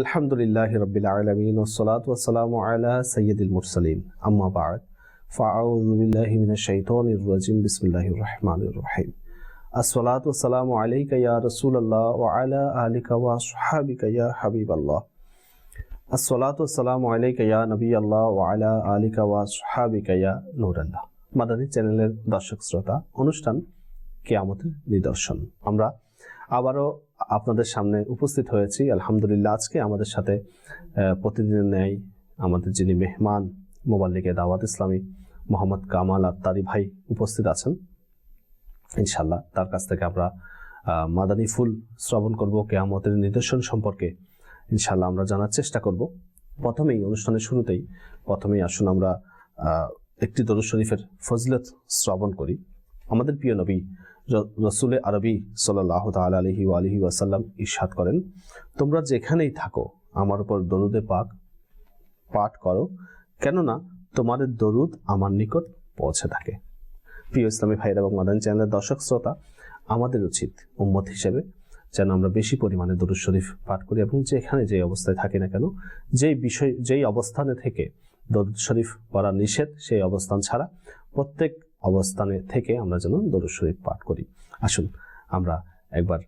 আলহামদুলিল্লাহ রবিল আলমিন ওসলাত ওসালাম আলা সৈয়দুল মুরসালিন। আম্মা বাদ ফাউযুবিল্লাহি মিনাশ শাইতানির রাজিম, বিসমিল্লাহির রহমানির রহিম। আসসালাতু ওয়াসসালামু আলাইকা ইয়া রাসূলুল্লাহ ওয়া আলা আলিকা ওয়া আসহাবিকা ইয়া হাবিবাল্লাহ। আসসালাতু ওয়াসসালামু আলাইকা ইয়া নবিয়াল্লাহ ওয়া আলা আলিকা ওয়া আসহাবিকা ইয়া নূরাল্লাহ। মাদানী চ্যানেলের দর্শক শ্রোতা, অনুষ্ঠান কেয়ামতের নিদর্শন। আমরা আবারও আপনাদের সামনে উপস্থিত হয়েছি। আলহামদুলিল্লাহ, আজকে আমাদের সাথে প্রতিদিনের ন্যায় আমাদের যিনি মেহমান মোবাল্লিকে দাওয়াত ইসলামী মোহাম্মদ কামাল আত্তারি ভাই উপস্থিত আছেন। ইনশাল্লাহ তার কাছ থেকে আমরা মাদানী ফুল শ্রবণ করব, কেয়ামতের নিদর্শন সম্পর্কে। ইনশাল্লাহ আমরা জানার চেষ্টা করব। প্রথমেই, অনুষ্ঠানের শুরুতেই, প্রথমেই আসুন আমরা একটি দরুদ শরীফের ফজলত শ্রবণ করি। আমাদের প্রিয় নবী রসুলে আরবি সাল্লাহ তাল আলহি আলহি ওয়াসাল্লাম ইরশাদ করেন, তোমরা যেখানেই থাকো, আমার উপর দরুদে পাক পাঠ করো, কেননা তোমাদের দরুদ আমার নিকট পৌঁছে থাকে। প্রিয় ইসলামী ভাইরা এবং মাদান চ্যানেলের দর্শক শ্রোতা, আমাদের উচিত উম্মত হিসেবে যেন আমরা বেশি পরিমাণে দরুদ শরীফ পাঠ করি এবং যেখানে যে অবস্থায় থাকি না কেন, যেই বিষয়, যেই অবস্থানে থেকে দরুদ শরীফ পড়া নিষেধ, সেই অবস্থান ছাড়া প্রত্যেক অবস্থানে থেকে আমরা যেন দরুদ শরীফ পাঠ করি। আসুন, আমরা একবার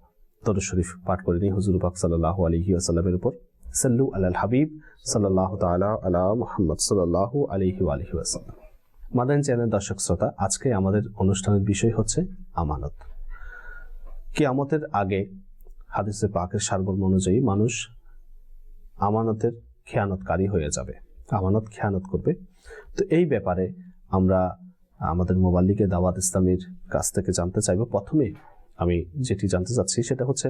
দরুদ শরীফ পাঠ করে নিই হুজুর পাক সাল্লাহ আলহি আসাল্লামের উপর। সাল্লু আলাল হাবিব সাল্লাহ তালা আলা মোহাম্মদ সাল্লাহ আলহি আলহি আসাল্লাম মাদান চ্যানেল দর্শক শ্রোতা, আজকে আমাদের অনুষ্ঠানের বিষয় হচ্ছে আমানত। কিয়ামতের আগে হাদিসে পাকের সার্বর্ম অনুযায়ী মানুষ আমানতের খেয়ানতকারী হয়ে যাবে। আমানত খেয়ানত করবে। তো এই ব্যাপারে আমরা আমাদের মোবাল্লিকে দাওয়াত ইসলামীর কাছ থেকে জানতে চাইব। প্রথমে আমি যেটি জানতে চাচ্ছি সেটা হচ্ছে,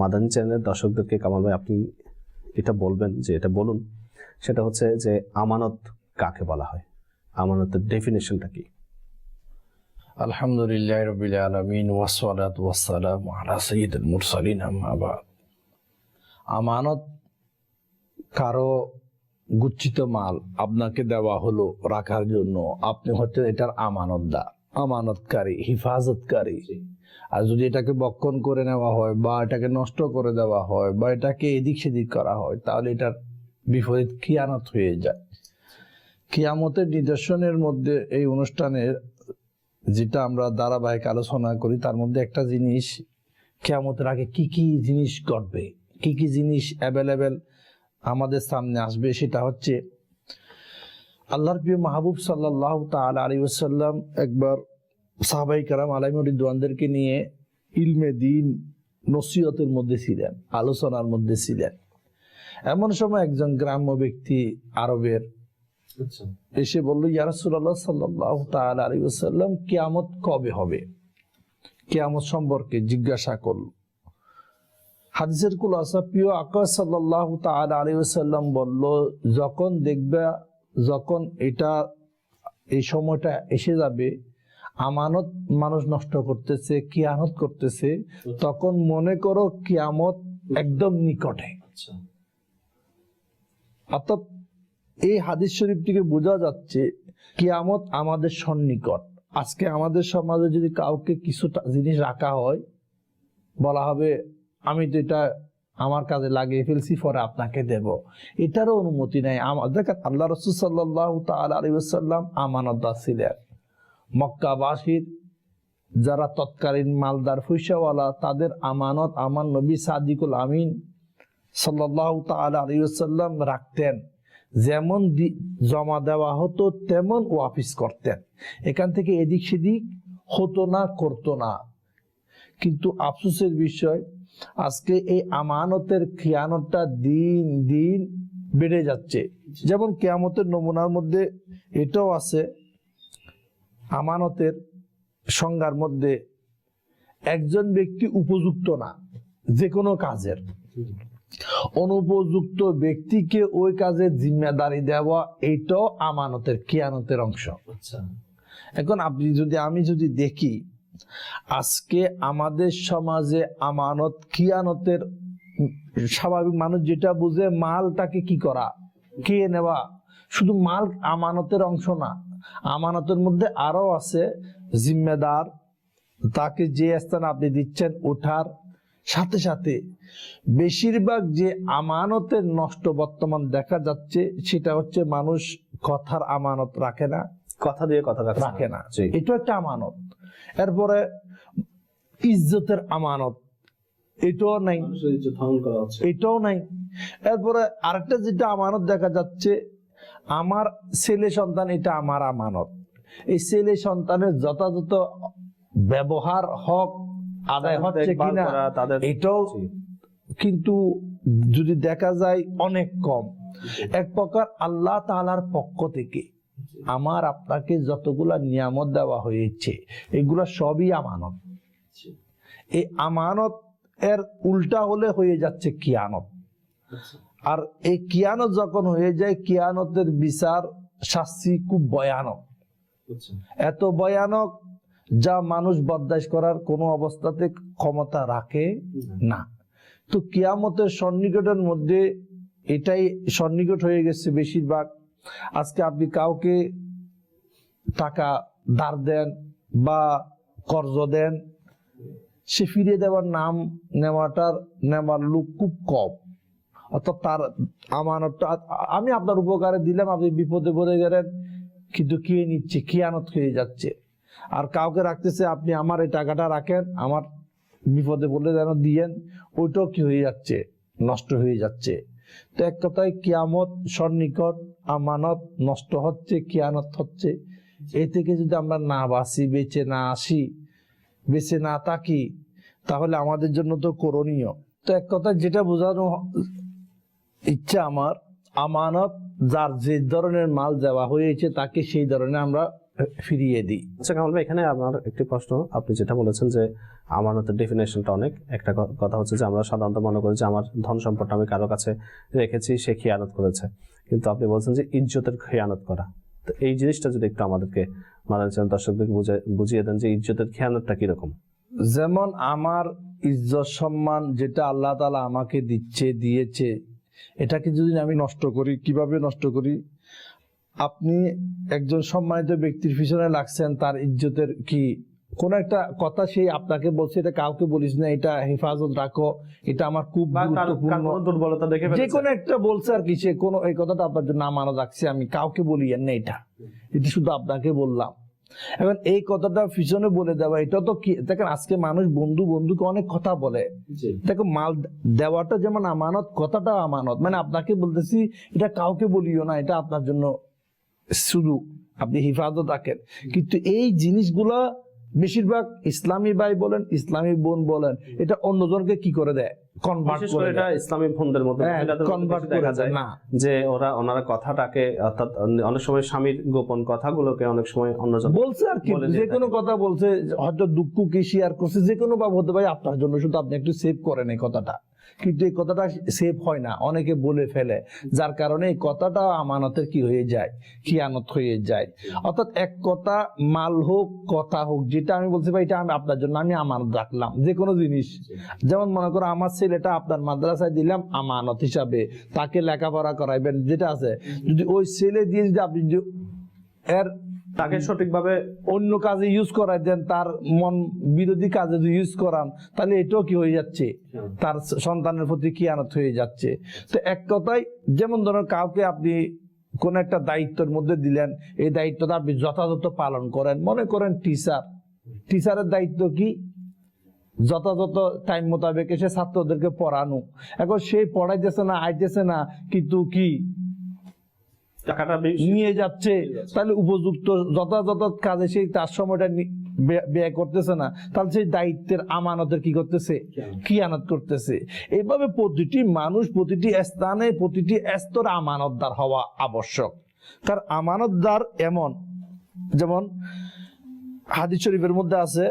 মাদান চ্যানেলের দর্শকদেরকে কামাল ভাই, আপনি এটা বলবেন যে এটা বলুন, সেটা হচ্ছে যে আমানত কাকে বলা হয়? আমানতের ডেফিনেশনটা কি? আলহামদুলিল্লাহ রবিল আলমিন ওয়াসালাত ওয়াসালাম আলা সঈদুল মুরসালিন আমানত কারও গুচ্ছিত মাল আপনাকে দেওয়া হলো রাখার জন্য। আপনি হচ্ছেন এটার আমানতদার, আমানতকারী, হিফাজতকারী। আর যদি এটাকে বক্ষণ করে নেওয়া হয় বা এটাকে নষ্ট করে দেওয়া হয় বা এটাকে এদিক সেদিক করা হয়, তাহলে এটার বিপরীত কিয়ানত হয়ে যায়। কিয়ামতের নিদর্শনের মধ্যে এই অনুষ্ঠানের যেটা আমরা ধারাবাহিক আলোচনা করি, তার মধ্যে একটা জিনিস, কেয়ামতের আগে কি কি জিনিস ঘটবে, কি কি জিনিস অ্যাভেলেবেল আমাদের সামনে আসবে সেটা হচ্ছে আল্লাহর প্রিয় মাহবুব সাল্লাহ তাল আলী ওসাল্লাম একবার সাহাবাই কারাম আলাইমরিদওয়ানদেরকে নিয়ে ইলমে দিন নসিহতের মধ্যে ছিলেন আলোচনার মধ্যে ছিলেন। এমন সময় একজন গ্রাম্য ব্যক্তি আরবের এসে বলল ইয়ারসুল্লাহ সাল্লাহ তাল আলী ওসাল্লাম কেয়ামত কবে হবে? কেয়ামত সম্পর্কে জিজ্ঞাসা করল। হাদিসের কুলাসা প্রিয় আকাশ সাল্লাহ তাল আলী ওসাল্লাম বলল যখন দেখবে যখন এটা এই সময়টা এসে যাবে আমানত মানুষ নষ্ট করতেছে কিয়ামত করতেছে তখন মনে করো কিয়ামত একদম নিকটে। অর্থাৎ এই হাদিস শরীফ থেকে বোঝা যাচ্ছে কিয়ামত আমাদের সন্নিকট। আজকে আমাদের সমাজে যদি কাউকে কিছু টা- জিনিস রাখা হয় বলা হবে আমি তো এটা আমার কাজে লাগিয়ে ফেলছি, পরে আপনাকে দেব। এটারও অনুমতি নাই। দেখেন, আল্লাহ রসুল সাল্লাহ আলিবাসাল্লাম আমানতদার ছিলেন। মক্কাবাসীর যারা তৎকালীন মালদার ফুইসাওয়ালা তাদের আমানত আমার নবী সাদিকুল আমিন সাল্লাহ তাল আলিয়াল্লাম রাখতেন। যেমন জমা দেওয়া হতো, তেমন ওয়াফিস করতেন। এখান থেকে এদিক সেদিক হতো না, করতো না। কিন্তু আফসোসের বিষয় আজকে এই আমানতের খিয়ানতটা দিন দিন বেড়ে যাচ্ছে। যেমন কেয়ামতের নমুনার মধ্যে এটাও আছে আমানতের সংজ্ঞার মধ্যে একজন ব্যক্তি উপযুক্ত না যে কোনো কাজের। অনুপযুক্ত ব্যক্তিকে ওই কাজের জিম্মেদারি দেওয়া এটাও আমানতের কিয়ানতের অংশ। এখন আপনি যদি আমি যদি দেখি আজকে আমাদের সমাজে আমানত কিয়ানতের স্বাভাবিক মানুষ যেটা বুঝে মালটাকে কি করা? কে নেওয়া? শুধু মাল আমানতের অংশ না আমানতের মধ্যে আরও আছে জিম্মেদার তাকে যে স্থান আপনি দিচ্ছেন ওঠার সাথে সাথে বেশিরভাগ যে আমানতের নষ্ট বর্তমান দেখা যাচ্ছে সেটা হচ্ছে মানুষ কথার আমানত রাখে না। কথা দিয়ে কথা রাখে না। এটা একটা আমানত। এরপরে ইজ্জতের আমানত। এটাও নাই। এটাও নাই। এরপরে আরেকটা যেটা আমানত দেখা যাচ্ছে আমার ছেলে সন্তান এটা আমার আমানত। এই ছেলে সন্তানের যথাযথ ব্যবহার হক আদায় হচ্ছে কিনা এটাও কিন্তু যদি দেখা যায় অনেক কম। এক প্রকার আল্লাহ তালার পক্ষ থেকে আমার আপনাকে যতগুলা নিয়ামত দেওয়া হয়েছে এগুলা সবই আমানত। এই আমানত এর উল্টা হলে হয়ে যাচ্ছে কিয়ানত আর এই কিয়ানত যখন হয়ে যায় কিয়ানতের বিচার শাস্তি খুব ভয়ানক। এত ভয়ানক যা মানুষ বরদাস্ত করার কোনো অবস্থাতে ক্ষমতা রাখে না। তো কিয়ামতের সন্নিকটের মধ্যে এটাই সন্নিকট হয়ে গেছে বেশিরভাগ। আজকে আপনি কাউকে টাকা ধার দেন বা কর্জ দেন, সে ফিরিয়ে দেওয়ার নাম নেওয়াটার নেওয়ার লোক খুব কম। অর্থাৎ তার আমানতটা, আমি আপনার উপকারে দিলাম, আপনি বিপদে পড়ে গেলেন, কিন্তু কে নিচ্ছে কিয়ানত হয়ে যাচ্ছে? আর কাউকে রাখতেছে, আপনি আমার এই টাকাটা রাখেন, আমার বিপদে পড়লে যেন দিয়েন, ওইটাও কি হয়ে যাচ্ছে, নষ্ট হয়ে যাচ্ছে। তো এক কথায় কিয়ামত সন্নিকট আমানত নষ্ট হচ্ছে কিয়ানত হচ্ছে। এ থেকে যদি আমরা না বাসি বেঁচে না আসি, বেঁচে না থাকি, তাহলে আমাদের জন্য তো করণীয়। তো এক কথা যেটা বোঝানো ইচ্ছা আমার, আমানত যার যে ধরনের মাল দেওয়া হয়েছে, তাকে সেই ধরনের আমরা ফিরিয়ে দিই। আচ্ছা কামাল এখানে আমার একটি প্রশ্ন। আপনি যেটা বলেছেন যে আমানতের ডেফিনেশনটা অনেক, একটা কথা হচ্ছে যে আমরা সাধারণত মনে করি যে আমার ধন সম্পদটা আমি কারও কাছে রেখেছি, সে খেয়ানত করেছে। কিন্তু আপনি বলছেন যে ইজ্জতের খেয়ানত করা। তো এই জিনিসটা যদি একটু আমাদেরকে মাদার চ্যানেল দর্শকদেরকে বুঝে- বুঝিয়ে দেন যে ইজ্জতের খেয়ানতটা কীরকম। যেমন আমার ইজ্জত সম্মান যেটা আল্লাহ তালা আমাকে দিচ্ছে, দিয়েছে, এটাকে যদি আমি নষ্ট করি, কীভাবে নষ্ট করি? আপনি একজন সম্মানিত ব্যক্তির পিছনে লাগছেন, তার ইজ্জতের কি কোন একটা কথা সেই আপনাকে বলছে এটা কাউকে বলিস না এটা হেফাজত রাখো এটা আমার খুব গুরুত্বপূর্ণ। দুর্বলতা দেখে যে কোনো একটা বলছে আর কি সে কোনো এই কথাটা আপনার জন্য আমানো রাখছি আমি কাউকে বলি না এটা। এটা শুধু আপনাকে বললাম। এখন এই কথাটা পিছনে বলে দেওয়া এটা তো কি দেখেন আজকে মানুষ বন্ধু বন্ধুকে অনেক কথা বলে। দেখো মাল দেওয়াটা যেমন আমানত কথাটা আমানত। মানে আপনাকে বলতেছি এটা কাউকে বলিও না এটা আপনার জন্য শুধু আপনি হিফাজত রাখেন। কিন্তু এই জিনিসগুলা বেশিরভাগ ইসলামী ভাই বলেন ইসলামী বোন বলেন এটা অন্যজনকে কি করে দেয়? কনভার্ট করে করে এটা ইসলামী ফোনদের মধ্যে হ্যাঁ, দেখা যায় না। যে ওরা ওনারা কথাটাকে অর্থাৎ অনেক সময় স্বামীর গোপন কথাগুলোকে অনেক সময় অন্যজন বলছে আর কি যে কোনো। কথা বলছে হয়তো দুঃখ কি শেয়ার করছে যে কোনো ভাবে হতে পারে আপনার জন্য শুধু আপনি একটু সেভ করেন এই কথাটা। কিন্তু এই কথাটা সেভ হয় না। অনেকে বলে ফেলে, যার কারণে এই কথাটা আমানতের কি হয়ে যায়? খিয়ানত হয়ে যায়। অর্থাৎ এক কথা মাল হোক, কথা হোক, যেটা আমি বলছি ভাই, এটা আমি আপনার জন্য, আমি আমানত রাখলাম, যে কোনো জিনিস। যেমন মনে করো, আমার ছেলেটা আপনার মাদ্রাসায় দিলাম আমানত হিসাবে, তাকে লেখাপড়া করাইবেন, যেটা আছে। যদি ওই ছেলে দিয়ে যদি আপনি এর তাকে সঠিকভাবে অন্য কাজে ইউজ করাই দেন তার মন বিরোধী কাজে যদি ইউজ করান তাহলে এটাও কি হয়ে যাচ্ছে? তার সন্তানের প্রতি কি আনত হয়ে যাচ্ছে? তো এক কথায় যেমন ধরেন কাউকে আপনি কোন একটা দায়িত্বের মধ্যে দিলেন এই দায়িত্বটা আপনি যথাযথ পালন করেন। মনে করেন টিচার টিচারের দায়িত্ব কি? যথাযথ টাইম মোতাবেক এসে ছাত্রদেরকে পড়ানো। এখন সেই পড়াইতেছে না আইতেছে না কিন্তু কি টাকাটা নিয়ে যাচ্ছে তাহলে উপযুক্ত যথাযথ কাজে সেই তার সময়টা ব্যয়- করতেছে না। তাহলে সেই দায়িত্বের আমানতের কি করতেছে? খিয়ানত করতেছে। এইভাবে প্রতিটি মানুষ প্রতিটি স্থানে প্রতিটি স্তরে আমানতদার হওয়া আবশ্যক। তার আমানতদার এমন যেমন হাদিস শরীফের মধ্যে আছে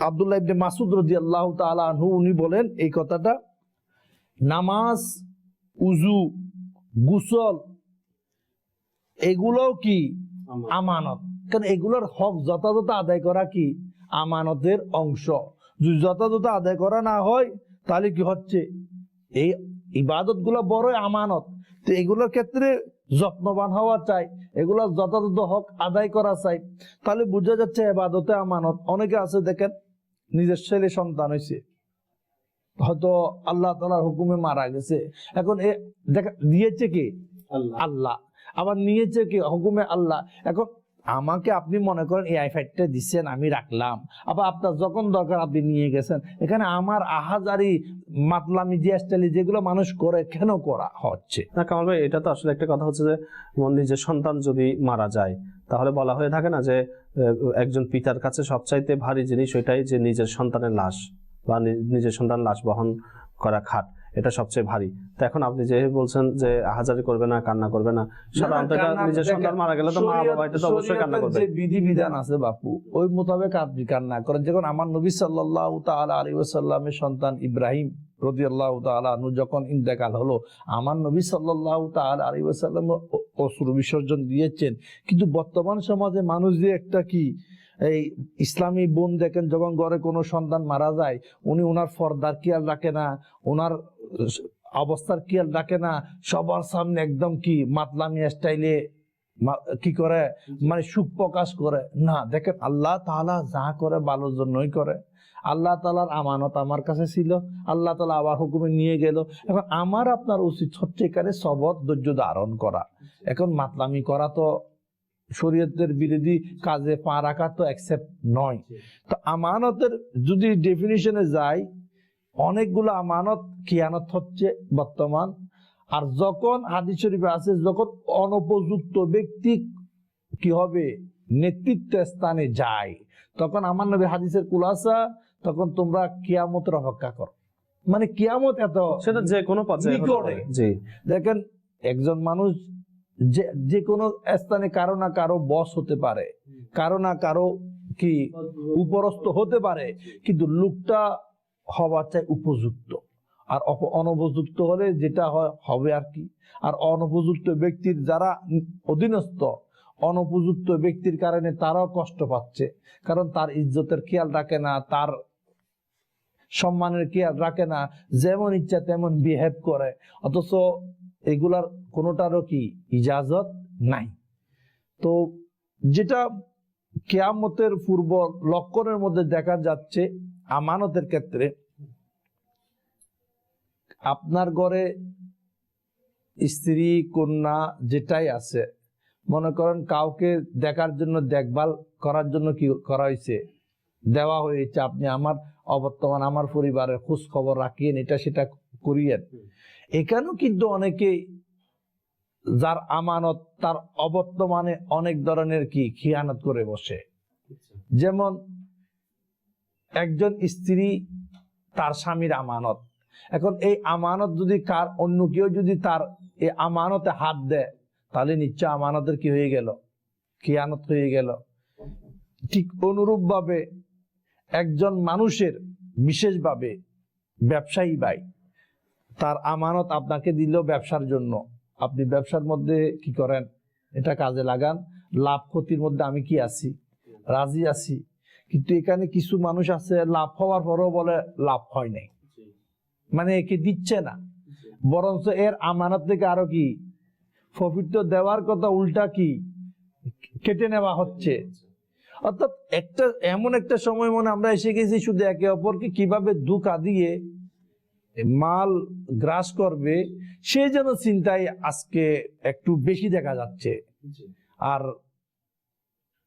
আব্দুল্লাহ ইবনে মাসুদ রাদিয়াল্লাহু তাআলা আনহু উনি বলেন এই কথাটা নামাজ উজু গুসল এগুলোও কি? আমানত। কারণ এগুলোর হক যথাযথ আদায় করা কি? আমানতের অংশ। যদি যথাযথ আদায় করা না হয় তাহলে কি হচ্ছে? এই ইবাদতগুলো বড় আমানত। তো এগুলোর ক্ষেত্রে যত্নবান হওয়া চাই। এগুলো যথাযথ হক আদায় করা চাই। তাহলে বোঝা যাচ্ছে এবাদতে আমানত। অনেকে আছে দেখেন নিজের ছেলে সন্তান হয়েছে হয়তো আল্লাহ তালার হুকুমে মারা গেছে। এখন এ দেখা দিয়েছে কি? আল্লাহ। আবার নিয়েছে কি হুকুমে আল্লাহ? এখন আমাকে আপনি মনে করেন এই আইফাইটটা দিচ্ছেন আমি রাখলাম। আবার আপনার যখন দরকার আপনি নিয়ে গেছেন। এখানে আমার আহাজারি, মাতলামি, জিয়াস্টালি যেগুলো মানুষ করে, কেন করা হচ্ছে? না, কামাল ভাই, এটা তো আসলে একটা কথা হচ্ছে যে, মন নিজের সন্তান যদি মারা যায়, তাহলে বলা হয়ে থাকে না যে একজন পিতার কাছে সবচাইতে ভারী জিনিস ওইটাই যে নিজের সন্তানের লাশ বা নিজের সন্তান লাশ বহন করা খাট। এটা সবচেয়ে ভারী। তো এখন আপনি যে বলছেন যে আহাজারি করবে না কান্না করবে না সাধারণত নিজের সন্তান মারা গেলে তো মা বাবা এটা তো অবশ্যই কান্না করবে। যে বিধি বিধান আছে বাপু ওই মোতাবেক আপনি কান্না করেন। যখন আমার নবী সাল্লাল্লাহু তাআলা আলাইহি ওয়াসাল্লামের সন্তান ইব্রাহিম রাদিয়াল্লাহু তাআলা আনহু যখন ইন্তেকাল হলো আমার নবী সাল্লাল্লাহু তাআলা আলাইহি ওয়াসাল্লাম অ- অশ্রু বিসর্জন দিয়েছেন। কিন্তু বর্তমান সমাজে মানুষ যে একটা কি এই ইসলামী বোন দেখেন যখন ঘরে কোনো সন্তান মারা যায় উনি ওনার ফর্দার খেয়াল রাখে না ওনার অবস্থার খেয়াল রাখে না, সবার সামনে একদম কি মাতলামি স্টাইলে কি করে? মানে সুখ প্রকাশ করে। না, দেখেন আল্লাহ তাআলা যা করে ভালোর জন্যই করে। আল্লাহ তালার আমানত আমার কাছে ছিল। আল্লাহ তালা আবার হুকুমে নিয়ে গেল। এখন আমার, আপনার উচিত এখানে সবর, ধৈর্য ধারণ করা। এখন মাতলামি করা তো শরীয়তের বিরোধী কাজে পা রাখা তো অ্যাকসেপ্ট নয়। তো আমানতের যদি ডেফিনিশনে যাই অনেকগুলো আমানত খিয়ানত হচ্ছে বর্তমান। আর যখন হাদিস শরীফে আছে যখন অনুপযুক্ত ব্যক্তি কি হবে? নেতৃত্ব স্থানে যায়। তখন আমার নবী হাদিসের কুলাসা তখন তোমরা কিয়ামতের অপেক্ষা করো। মানে কিয়ামত এত সেটা যে কোনো পর্যায়ে। জি। দেখেন একজন মানুষ যে যে কোনো স্থানে কারও না কারও বস হতে পারে। কারও না কারও কি উপরস্থ হতে পারে। কিন্তু লোকটা হওয়া চাই উপযুক্ত। আর অনুপযুক্ত হলে যেটা হবে আর কি। আর অনুপযুক্ত ব্যক্তির যারা অধীনস্থ, অনুপযুক্ত ব্যক্তির কারণে তারাও কষ্ট পাচ্ছে। কারণ তার ইজ্জতের খেয়াল রাখে না, তার সম্মানের খেয়াল রাখে না, যেমন ইচ্ছা তেমন বিহেভ করে। অথচ এগুলার কোনোটারও কি ইজাজত নাই। তো যেটা কেয়ামতের পূর্ব লক্ষণের মধ্যে দেখা যাচ্ছে আমানতের ক্ষেত্রে আপনার ঘরে স্ত্রী কন্যা যেটাই আছে মনে করেন কাউকে দেখার জন্য দেখভাল করার জন্য কি করা হয়েছে? দেওয়া হয়েছে। আপনি আমার অবর্তমান আমার পরিবারের খোঁজ খবর রাখিয়েন এটা সেটা করিয়েন। এখানেও কিন্তু অনেকে যার আমানত তার অবর্তমানে অনেক ধরনের কি খিয়ানত করে বসে। যেমন একজন স্ত্রী তার স্বামীর আমানত। এখন এই আমানত যদি কার, অন্য কেউ যদি তার এই আমানতে হাত দেয়, তাহলে নিশ্চয় আমানতের কি হয়ে গেল? খিয়ানত হয়ে গেল। ঠিক অনুরূপ ভাবে একজন মানুষের বিশেষভাবে ব্যবসায়ী ভাই, তার আমানত আপনাকে দিল ব্যবসার জন্য। আপনি ব্যবসার মধ্যে কি করেন? এটা কাজে লাগান। লাভ ক্ষতির মধ্যে আমি কি আছি? রাজি আছি। কিন্তু এখানে কিছু মানুষ আছে, লাভ হওয়ার পরও বলে লাভ হয় নাই। মানে একে দিচ্ছে না। বরঞ্চ এর আমানত থেকে আরও কি? প্রফিট তো দেওয়ার কথা উল্টা কি? কেটে নেওয়া হচ্ছে। অর্থাৎ একটা, এমন একটা সময় মনে আমরা এসে গেছি শুধু একে অপরকে কীভাবে ধোঁকা দিয়ে মাল গ্রাস করবে সেই যেন চিন্তায় আজকে একটু বেশি দেখা যাচ্ছে। আর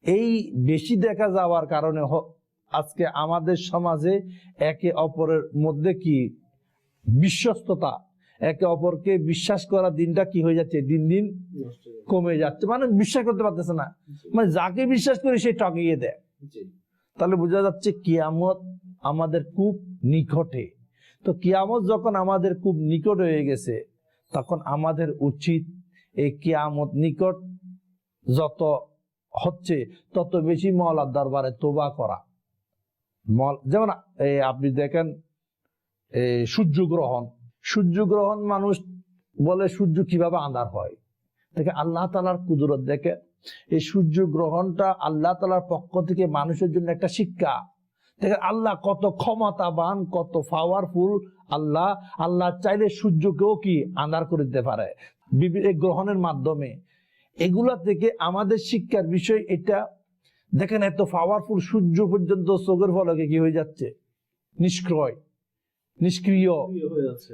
এই বেশি দেখা যাওয়ার কারণে আজকে আমাদের সমাজে একে অপরের মধ্যে কি বিশ্বস্ততা একে অপরকে বিশ্বাস করা দিনটা কি হয়ে যাচ্ছে? দিন দিন কমে যাচ্ছে। মানে বিশ্বাস করতে পারতেছে না। মানে যাকে বিশ্বাস করে সে ঠকিয়ে দেয়। তাহলে বোঝা যাচ্ছে কিয়ামত আমাদের খুব নিকটে। তো কিয়ামত যখন আমাদের খুব নিকট হয়ে গেছে তখন আমাদের উচিত এই কিয়ামত নিকট যত হচ্ছে তত বেশি মলার দরবারে তোবা করা। যেমন আপনি দেখেন এই সূর্যগ্রহণ। সূর্যগ্রহণ মানুষ বলে সূর্য কীভাবে আন্ধার হয়? দেখে আল্লাহ তালার কুদরত দেখে। এই সূর্য গ্রহণটা আল্লাহ তালার পক্ষ থেকে মানুষের জন্য একটা শিক্ষা। দেখেন আল্লাহ কত ক্ষমতাবান, কত পাওয়ারফুল আল্লাহ। আল্লাহ চাইলে সূর্যকেও কি আন্ধার করে দিতে পারে? গ্রহণের মাধ্যমে। এগুলা থেকে আমাদের শিক্ষার বিষয় এটা। দেখেন এত পাওয়ারফুল সূর্য পর্যন্ত চোখের ফলকে কি হয়ে যাচ্ছে? নিষ্ক্রয় নিষ্ক্রিয়।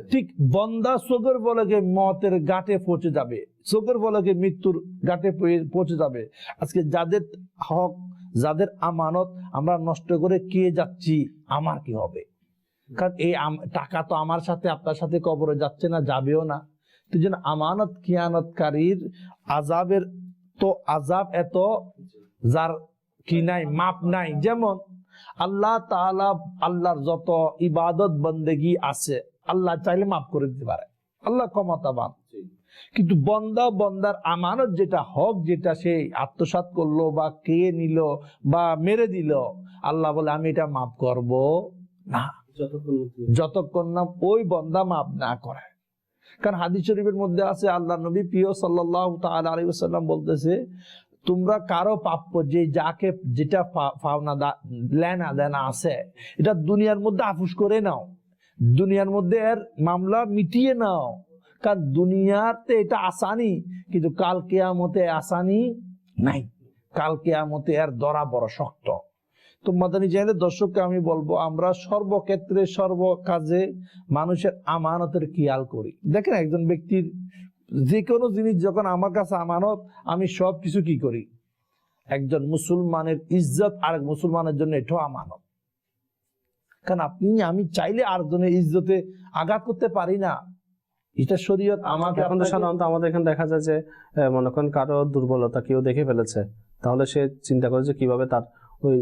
ঠিক বন্দা চোখের বলকে মতের গাটে পৌঁছে যাবে। চোখের বলকে মৃত্যুর গাটে পৌঁছে- যাবে। আজকে যাদের হক যাদের আমানত আমরা নষ্ট করে কে যাচ্ছি? আমার কি হবে? কারণ এই টাকা তো আমার সাথে আপনার সাথে কবরে যাচ্ছে না যাবেও না। সেই জন্য আমানত কিয়ানতকারীর আজাবের তো আজাব এত যার কি নাই মাপ নাই। যেমন আল্লাহ তাআলা আল্লাহর যত ইবাদত বন্দেগি আছে আল্লাহ চাইলে মাফ করে দিতে পারে। আল্লাহ ক্ষমতাবান। কিন্তু বন্দা বন্দার আমানত যেটা হক যেটা সে আত্মসাৎ করল বা কে নিল বা মেরে দিল আল্লাহ বলে আমি এটা মাফ করব না। যতক্ষণ না ওই বন্দা মাফ না করে। কারণ হাদিস শরীফের মধ্যে আছে আল্লাহ নবী প্রিয় সাল্লাহ তাআলা আলাইহি ওয়াসাল্লাম বলতেছে, তোমরা কারও প্রাপ্য যে যাকে যেটা পাওনা লেনা দেনা আছে, এটা দুনিয়ার মধ্যে আফুস করে নাও। দুনিয়ার মধ্যে এর মামলা মিটিয়ে নাও। কারণ দুনিয়াতে এটা আসানি, কিন্তু কাল কেয়ামতে আসানি নাই। কাল কেয়ামতে এর দরা বড় শক্ত। তো মাদানী চাইলে দর্শককে আমি বলব আমরা সর্বক্ষেত্রে সর্ব কাজে মানুষের আমানতের খেয়াল করি। দেখেন একজন ব্যক্তির যে কোনো জিনিস যখন আমার কাছে আমানত আমি সব কিছু কি করি? একজন মুসলমানের ইজ্জত আরেক মুসলমানের জন্য এটাও আমানত। কারণ আপনি আমি চাইলে আর আরেকজনের ইজ্জতে আঘাত করতে পারি না। এটা শরীয়ত আমাকে এখন সাধারণত আমাদের এখানে দেখা যায় যে মনে করেন কারও দুর্বলতা কেউ দেখে ফেলেছে তাহলে সে চিন্তা করে যে কীভাবে তার ওই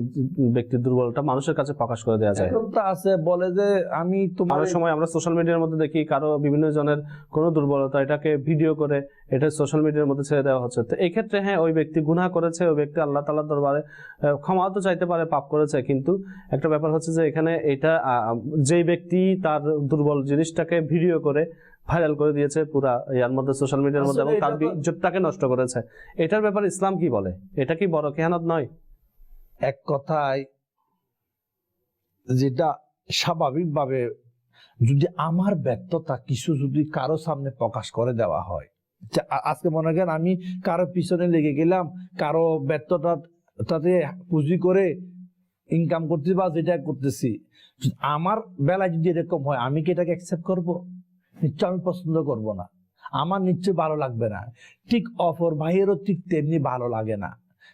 ব্যক্তির দুর্বলতা মানুষের কাছে প্রকাশ করে দেওয়া যায়। তো আছে বলে যে আমি তোমার সময় আমরা সোশ্যাল মিডিয়ার মধ্যে দেখি কারও বিভিন্ন জনের কোনো দুর্বলতা এটাকে ভিডিও করে এটা সোশ্যাল মিডিয়ার মধ্যে ছেড়ে দেওয়া হচ্ছে। তো এই ক্ষেত্রে হ্যাঁ ওই ব্যক্তি গুনাহ করেছে ওই ব্যক্তি আল্লাহ দরবারে ক্ষমা তো চাইতে পারে পাপ করেছে। কিন্তু একটা ব্যাপার হচ্ছে যে এখানে এটা আহ, যেই ব্যক্তি তার দুর্বল জিনিসটাকে ভিডিও করে ভাইরাল করে দিয়েছে পুরা ইয়ার মধ্যে সোশ্যাল মিডিয়ার মধ্যে এবং তার ইজ্জতটাকে নষ্ট করেছে। এটার ব্যাপারে ইসলাম কি বলে? এটা কি বড় খেয়ানত নয়? এক কথায় যেটা স্বাভাবিকভাবে যদি আমার ব্যর্থতা কিছু যদি কারও সামনে প্রকাশ করে দেওয়া হয় আজকে মনে করেন আমি কারও পিছনে লেগে গেলাম, কারও ব্যর্থতা তাতে পুঁজি করে ইনকাম করতেছি বা যেটা করতেছি, আমার বেলায় যদি এরকম হয়, আমি কি এটাকে অ্যাকসেপ্ট করব? নিশ্চয় আমি পছন্দ করব না। আমার নিশ্চয় ভালো লাগবে না। ঠিক অপর ভাইয়েরও ঠিক তেমনি ভালো লাগে না।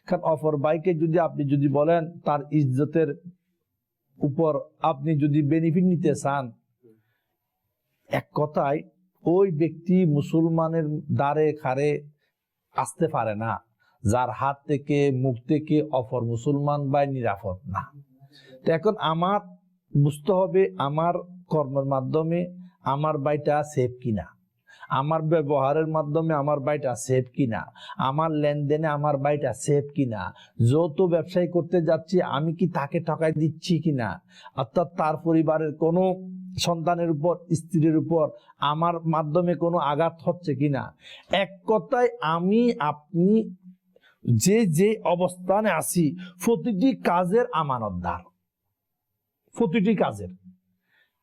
কারণ অপর ভাইকে যদি আপনি যদি বলেন, তার ইজ্জতের উপর আপনি যদি বেনিফিট নিতে চান, এক কথায় ওই ব্যক্তি মুসলমানের দ্বারে খারে আসতে পারে না। যার হাত থেকে, মুখ থেকে অপর মুসলমান বা নিরাপদ না। তো এখন আমার বুঝতে হবে, আমার কর্মের মাধ্যমে আমার বাইটা সেফ কিনা। আমার ব্যবহারের মাধ্যমে আমার বাইটা সেফ কিনা? আমার লেনদেনে আমার বাইটা সেফ কিনা? যৌথ ব্যবসায়ী করতে যাচ্ছি, আমি কি তাকে ঠকাই দিচ্ছি কিনা? অর্থাৎ তার পরিবারের কোনো সন্তানের উপর, স্ত্রীর উপর আমার মাধ্যমে কোনো আঘাত হচ্ছে কিনা? এক কথায়, আমি, আপনি যে যে অবস্থানে আছি, প্রতিটি কাজের আমানতদার। প্রতিটি কাজের।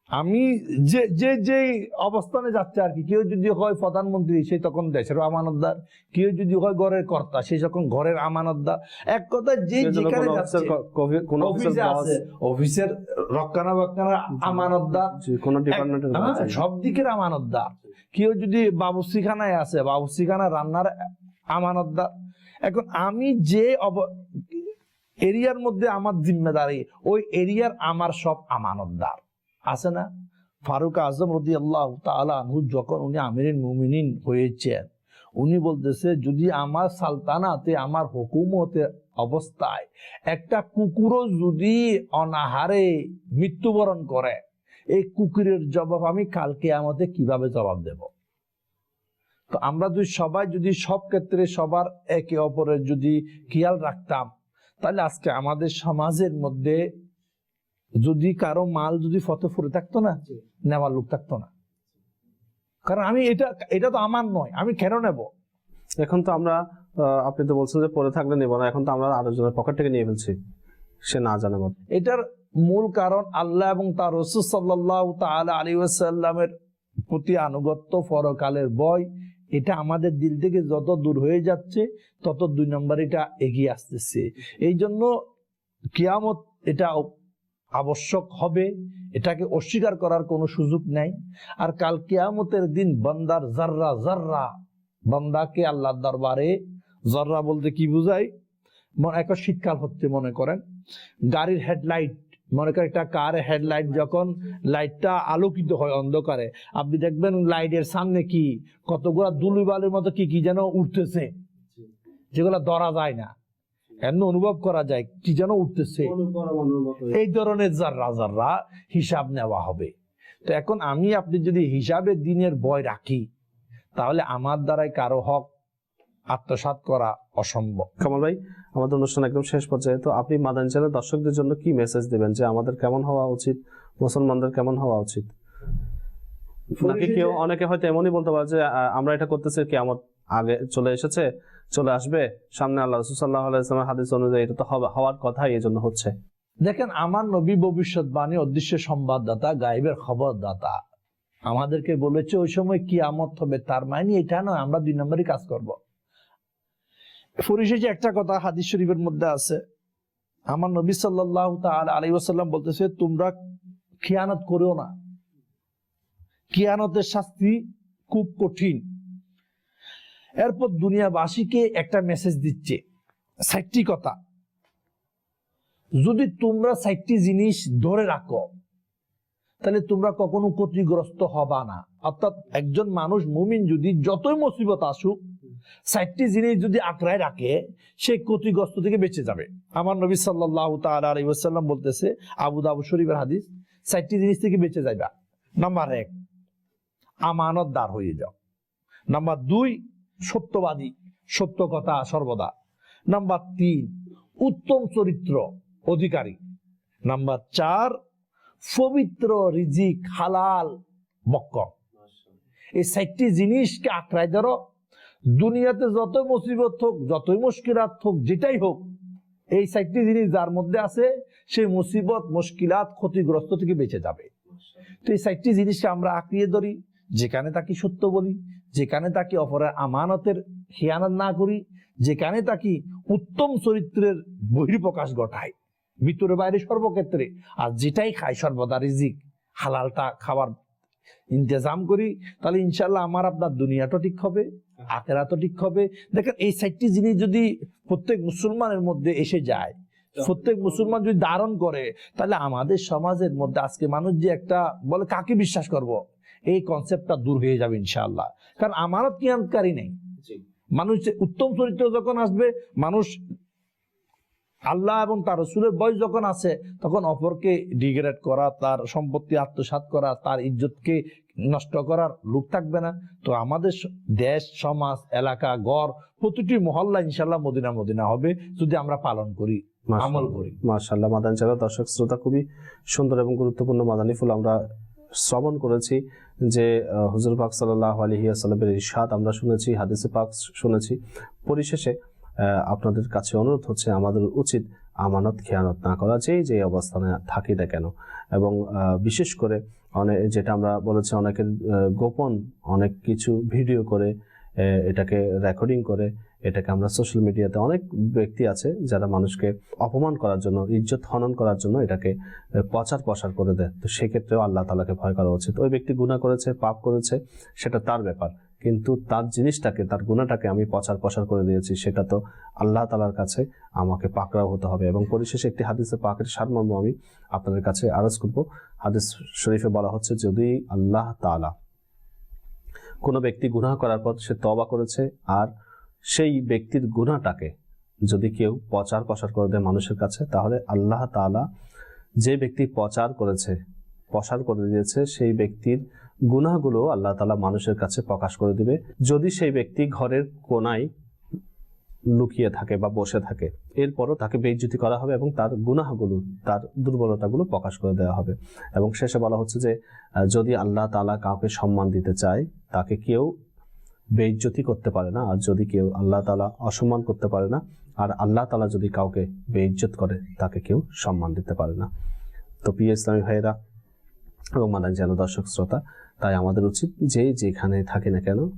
আমি যে যে যে অবস্থানে যাচ্ছে আর কি কেউ যদি হয় প্রধানমন্ত্রী সে তখন দেশের আমানতদার কেউ যদি হয় ঘরের কর্তা সে যখন ঘরের আমানতদার। এক কথায় যে যেখানে যাচ্ছে অফিসের ক- কফি- অফিসে আছে অফিসের রক্ষণাবেক্ষণ আমানতদার। কোনো ডিপার্টমেন্টের হ্যাঁ, সব দিকের আমানতদার। কেউ যদি বাবুসিখানায় আছে বাবুসিখানা রান্নার আমানতদার। এখন আমি যে অব- এরিয়ার মধ্যে আমার জিম্মেদারি ওই এরিয়ার আমার সব আমানতদার। আছে না? ফারুক আজম রদি আল্লাহ তালু যখন উনি আমিরিন মুমিনিন হয়েছেন, উনি বলতেছে, যদি আমার সালতানাতে, আমার হুকুমতে অবস্থায় একটা কুকুরও যদি অনাহারে মৃত্যুবরণ করে, এই কুকুরের জবাব আমি কালকে আমাদের কীভাবে জবাব দেব? তো আমরা যদি সবাই যদি সব ক্ষেত্রে সবার একে অপরের যদি খেয়াল রাখতাম, তাহলে আজকে আমাদের সমাজের মধ্যে যদি কারও মাল যদি ফটো ফুরে থাকতো না নেওয়ার লোক থাকতো না। কারণ আমি এটা এটা তো আমার নয় আমি কেন নেব? এখন তো আমরা আপনি তো বলছেন যে পরে থাকলে নেব না এখন তো আমরা আরেকজনের পকেট থেকে নিয়ে ফেলছি। সে না জানে মতো। এটার মূল কারণ আল্লাহ এবং তার রসুল সাল্লাহ তাআলা আলী ওয়াসাল্লামের প্রতি আনুগত্য পরকালের বয় এটা আমাদের দিল থেকে যত দূর হয়ে যাচ্ছে তত দুই নম্বর এটা এগিয়ে আসতেছে। এই জন্য কিয়ামত এটা আবশ্যক হবে, এটাকে অস্বীকার করার কোনো সুযোগ নাই। আর কাল কেয়ামতের দিন বান্দার জাররা জাররা বান্দাকে আল্লাহর দরবারে জর্রা বলতে কি বুঝায়? মনে একটা শীতকাল হচ্ছে মনে করেন। গাড়ির হেডলাইট, মনে করেন একটা কার হেডলাইট যখন লাইটটা আলোকিত হয় অন্ধকারে, আপনি দেখবেন লাইটের সামনে কি, কতগুলা দুলি বালির মতো কি কি যেন উঠতেছে। যেগুলো ধরা যায় না। এমন অনুভব করা যায় কি যেন উঠতেছে। এই ধরনের জাররা জাররা হিসাব নেওয়া হবে। তো এখন আমি আপনি যদি হিসাবে দিনের বয় রাখি তাহলে আমার দ্বারাই কারও হক আত্মসাৎ করা অসম্ভব। কামাল ভাই আমাদের অনুষ্ঠান একদম শেষ পর্যায়ে। তো আপনি মাদানী চ্যানেল দর্শকদের জন্য কি মেসেজ দেবেন যে আমাদের কেমন হওয়া উচিত মুসলমানদের কেমন হওয়া উচিত? নাকি কেউ অনেকে হয়তো এমনই বলতে পারে যে আমরা এটা করতেছি কি আমার আগে চলে এসেছে। চলে আসবে? সামনে আল্লাহ রসুল্লাহ আলাইসলামের হাদিস অনুযায়ী এটা তো হওয়ার কথাই এই জন্য হচ্ছে। দেখেন, আমার নবী ভবিষ্যৎবাণী, অদৃশ্য সংবাদদাতা গাইবের খবরদাতা। আমাদেরকে বলেছে, ওই সময় কি আমত হবে। তার মানে এটা নয়, আমরা দুই নম্বরই কাজ করব। পরিশেষে একটা কথা হাদিস শরীফের মধ্যে আছে, আমার নবী সাল্লাহ আলী ওসাল্লাম বলতেছে, তোমরা খিয়ানত করেও না। খিয়ানতের শাস্তি খুব কঠিন। এরপর দুনিয়াবাসীকে একটা মেসেজ দিচ্ছে ষাটটি কথা যদি তোমরা ষাটটি জিনিস ধরে রাখো, তাহলে তোমরা কখনো ক্ষতিগ্রস্ত হবা না। অর্থাৎ একজন মানুষ, মুমিন যদি যতই মুসিবত আসুক ষাটটি জিনিস যদি আঁকড়ায় রাখে, সে ক্ষতিগ্রস্ত থেকে বেঁচে যাবে। আমার নবী সাল্লাহ তাল্লাম বলতেছে, আবু দাবু শরীফের হাদিস ষাটটি জিনিস থেকে বেঁচে যাইবা। নাম্বার এক, আমানত দার হয়ে যাও। নাম্বার দুই সত্যবাদী সত্য কথা সর্বদা। নাম্বার তিন, উত্তম চরিত্র অধিকারী। নাম্বার চার, পবিত্র রিজিক হালাল মক্কম। এই চারটি জিনিসকে আঁকড়ায় ধরো। দুনিয়াতে যত মুসিবত হোক, যতই মুশকিলাত হোক, যেটাই হোক, এই চারটি জিনিস যার মধ্যে আছে, সেই মুসিবত, মুশকিলাত ক্ষতিগ্রস্ত থেকে বেঁচে যাবে। তো এই চারটি জিনিসকে আমরা আঁকড়িয়ে ধরি, যেখানে তাকে সত্য বলি যেখানে তাকে অপরের আমানতের খেয়ানত না করি, যেখানে তাকে উত্তম চরিত্রের বহির্প্রকাশ ঘটায়। ভিতরে বাইরে সর্বক্ষেত্রে। আর যেটাই খাই সর্বদা রিজিক, হালালটা খাবার ইন্তজাম করি, তাহলে ইনশাল্লাহ আমার আপনার দুনিয়াটা ঠিক হবে আখেরা তো ঠিক হবে। দেখেন, এই চারটি জিনিস যদি প্রত্যেক মুসলমানের মধ্যে এসে যায়, প্রত্যেক মুসলমান যদি ধারণ করে, তাহলে আমাদের সমাজের মধ্যে আজকে মানুষ যে একটা বলে, কাকে বিশ্বাস করব? এই কনসেপ্টটা দূর হয়ে যাবে ইনশাআল্লাহ। কারণ আমারও কিয়ানকারী নেই। মানুষ উত্তম চরিত্র যখন আসবে মানুষ আল্লাহ এবং তার রসুলের বয়স যখন আছে তখন অপরকে ডিগ্রেড করা তার সম্পত্তি আত্মসাৎ করা তার ইজ্জতকে নষ্ট করার লোক থাকবে না। তো আমাদের দেশ সমাজ এলাকা গড় প্রতিটি মহল্লা ইনশাল্লাহ মদিনা মদিনা হবে যদি আমরা পালন করি আমল করি। মাশাল্লাহ মাদানী চ্যানেল দর্শক শ্রোতা খুবই সুন্দর এবং গুরুত্বপূর্ণ মাদানী ফুল আমরা শ্রবণ করেছি। যে হুজুর পাক সাল্লাহ আলহিয়াসাল্লামের ইরশাদ আমরা শুনেছি, হাদিসে পাক শুনেছি। পরিশেষে আপনাদের কাছে অনুরোধ হচ্ছে, আমাদের উচিত আমানত খেয়ানত না করা, যেই যে অবস্থানে থাকি না কেন। এবং বিশেষ করে অনেক যেটা আমরা বলেছি, অনেকের গোপন অনেক কিছু ভিডিও করে এটাকে রেকর্ডিং করে এটাকে আমরা সোশ্যাল মিডিয়াতে অনেক ব্যক্তি আছে যারা মানুষকে অপমান করার জন্য, ইজ্জত হনন করার জন্য এটাকে প্রচার প্রসার করে দেয়। তো সেক্ষেত্রেও আল্লাহ তালাকে ভয় করা উচিত। ওই ব্যক্তি গুণা করেছে, পাপ করেছে, সেটা তার ব্যাপার। কিন্তু তার জিনিসটাকে, তার গুণাটাকে আমি প্রচার প্রসার করে দিয়েছি, সেটা তো আল্লাহ তালার কাছে আমাকে পাকড়াও হতে হবে। এবং পরিশেষে একটি হাদিসে পাকের সারমর্ম আমি আপনাদের কাছে আরজ করব। হাদিস শরীফে বলা হচ্ছে, যদি আল্লাহ তালা কোনো ব্যক্তি গুনাহ করার পর সে তবা করেছে আর সেই ব্যক্তির গুনাহটাকে যদি কেউ প্রচার প্রসার করে দেয় মানুষের কাছে, তাহলে আল্লাহ তালা যে ব্যক্তি প্রচার করেছে, প্রসার করে দিয়েছে, সেই ব্যক্তির গুনাহগুলো আল্লাহ তালা মানুষের কাছে প্রকাশ করে দিবে। যদি সেই ব্যক্তি ঘরের কোনায় লুকিয়ে থাকে বা বসে থাকে, এরপরও তাকে বেইজ্জতি করা হবে এবং তার গুনাহগুলো, তার দুর্বলতাগুলো প্রকাশ করে দেওয়া হবে। এবং শেষে বলা হচ্ছে যে যদি আল্লাহ তালা কাউকে সম্মান দিতে চায়, তাকে কেউ বেইজ্জতি করতে পারে না, আর যদি কেউ আল্লাহ তালা অসম্মান করতে পারে না, আর আল্লাহ তালা যদি কাউকে বেইজ্জত করে, তাকে কেউ সম্মান দিতে পারে না। তো প্রিয় ইসলামী ভাইয়েরা এবং মাদান যেন দর্শক শ্রোতা, তাই আমাদের উচিত যে যেখানে থাকি না কেন,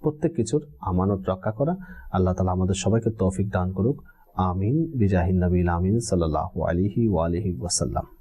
প্রত্যেক কিছুর আমানত রক্ষা করা। আল্লাহ তালা আমাদের সবাইকে তৌফিক দান করুক। আমিন। বিজাহিন নবীল আমিন সাল্লাহ আলিহি ওয়ালিহি ওয়াসাল্লাম।